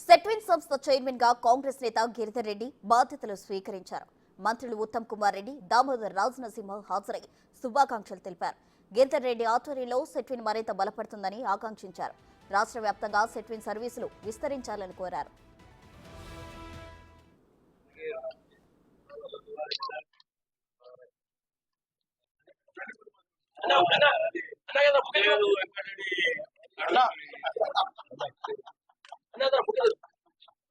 సెట్విన్ సంస్థ చైర్మన్గా కాంగ్రెస్ నేత గిరిధర్ రెడ్డి బాధ్యతలు స్వీకరించారు మంత్రులు ఉత్తమ్ కుమార్ రెడ్డి దామోదర్ రాజనరసింహ హాజరై శుభాకాంక్షలు తెలిపారు గిరిధర్ రెడ్డి ఆధ్వర్యంలో సెట్విన్ మరింత బలపడుతుందని ఆకాంక్షించారు రాష్ట్ర వ్యాప్తంగా సెట్విన్ సర్వీసులు విస్తరించాలని కోరారు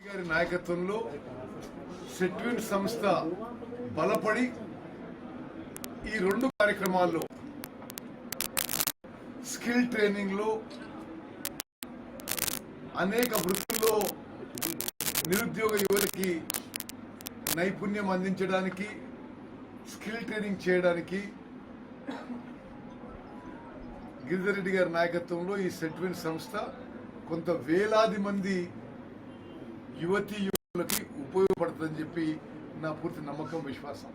గారి నాయకత్వంలో సెట్విన్ సంస్థ బలపడి ఈ రెండు కార్యక్రమాల్లో స్కిల్ ట్రైనింగ్లో అనేక వృత్తుల్లో నిరుద్యోగ యువతకి నైపుణ్యం అందించడానికి స్కిల్ ట్రైనింగ్ చేయడానికి గిరిధర్ రెడ్డి గారి నాయకత్వంలో ఈ సెట్విన్ సంస్థ కొంత వేలాది మంది యువతి యువకులకి ఉపయోగపడుతుందని చెప్పి నా పూర్తి నమ్మకం విశ్వాసం.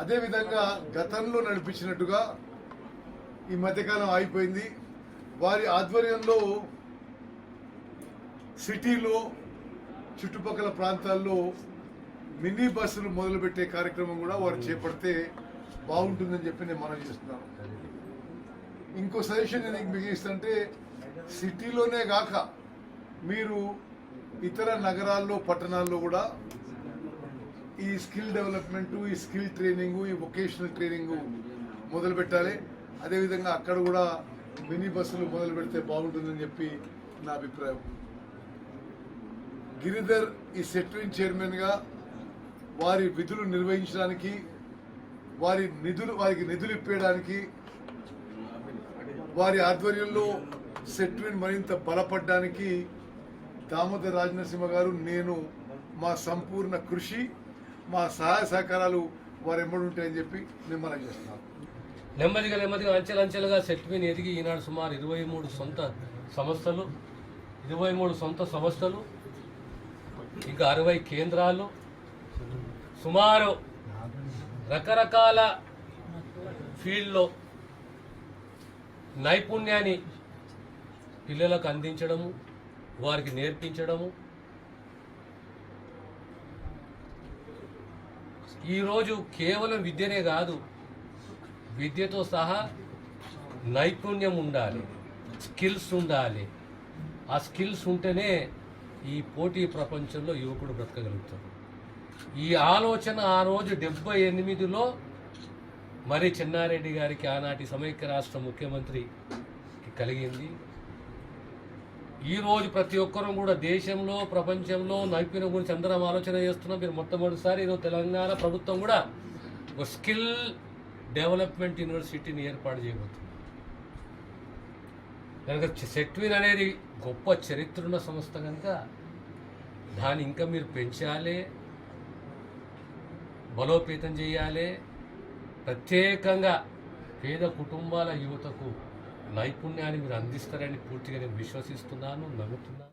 అదేవిధంగా గతంలో నడిపించినట్టుగా ఈ మధ్యకాలం ఆగిపోయింది. వారి ఆధ్వర్యంలో సిటీలో చుట్టుపక్కల ప్రాంతాల్లో మినీ బస్సులు మొదలుపెట్టే కార్యక్రమం కూడా వారు చేపడితే బాగుంటుందని చెప్పి నేను మనం చేస్తున్నాను. ఇంకో సజెషన్ నేను మీకు ఇస్తుంటే సిటీలోనే కాక మీరు ఇతర నగరాల్లో పట్టణాల్లో కూడా ఈ స్కిల్ డెవలప్మెంట్ ఈ స్కిల్ ట్రైనింగ్ ఈ వొకేషనల్ ట్రైనింగ్ మొదలు పెట్టాలి. అదేవిధంగా అక్కడ కూడా మినీ బస్సులు మొదలు పెడితే బాగుంటుందని చెప్పి నా అభిప్రాయం. గిరిధర్ ఈ సెట్విన్ చైర్మన్గా వారి విధులు నిర్వహించడానికి వారి నిధులు వారికి నిధులు ఇప్పేయడానికి వారి ఆధ్వర్యంలో సెట్విన్ మరింత బలపడడానికి దామోదర్ రాజనరసింహ గారు నేను మా సంపూర్ణ కృషి మా సహాయ సహకారాలు వారు ఎమ్మడుంటాయని చెప్పి నేను చేస్తున్నాను నెమ్మదిగా నెమ్మదిగా అంచెలంచెలుగా సెట్విన్ ఎదిగి ఈనాడు సుమారు ఇరవై మూడు సొంత సంస్థలు ఇరవై మూడు సొంత సంస్థలు ఇంకా అరవై కేంద్రాలు సుమారు రకరకాల ఫీల్డ్లో నైపుణ్యాన్ని పిల్లలకు అందించడము వారికి నేర్పించడము. ఈరోజు కేవలం విద్యనే కాదు విద్యతో సహా నైపుణ్యం ఉండాలి స్కిల్స్ ఉండాలి. ఆ స్కిల్స్ ఉంటేనే ఈ పోటీ ప్రపంచంలో యువకుడు బ్రతకగలుగుతాడు. ఈ ఆలోచన ఆ రోజు డెబ్బై ఎనిమిదిలో మరి చెన్నారెడ్డి గారికి ఆనాటి సమైక్య రాష్ట్ర ముఖ్యమంత్రి కలిగింది. ఈ రోజు ప్రతి ఒక్కరూ కూడా దేశంలో ప్రపంచంలో నైపుణ్యం గురించి అందరం ఆలోచన చేస్తున్నాం. మీరు మొట్టమొదటిసారి ఈరోజు తెలంగాణ ప్రభుత్వం కూడా ఒక స్కిల్ డెవలప్మెంట్ యూనివర్సిటీని ఏర్పాటు చేయబోతుంది. కనుక సెట్విన్ అనేది గొప్ప చరిత్ర ఉన్న సంస్థ కనుక దాన్ని ఇంకా మీరు పెంచాలి బలోపేతం చేయాలి. ప్రత్యేకంగా పేద కుటుంబాల యువతకు నైపుణ్యాన్ని మీరు అందిస్తారని పూర్తిగా నేను విశ్వసిస్తున్నాను నమ్ముతున్నాను.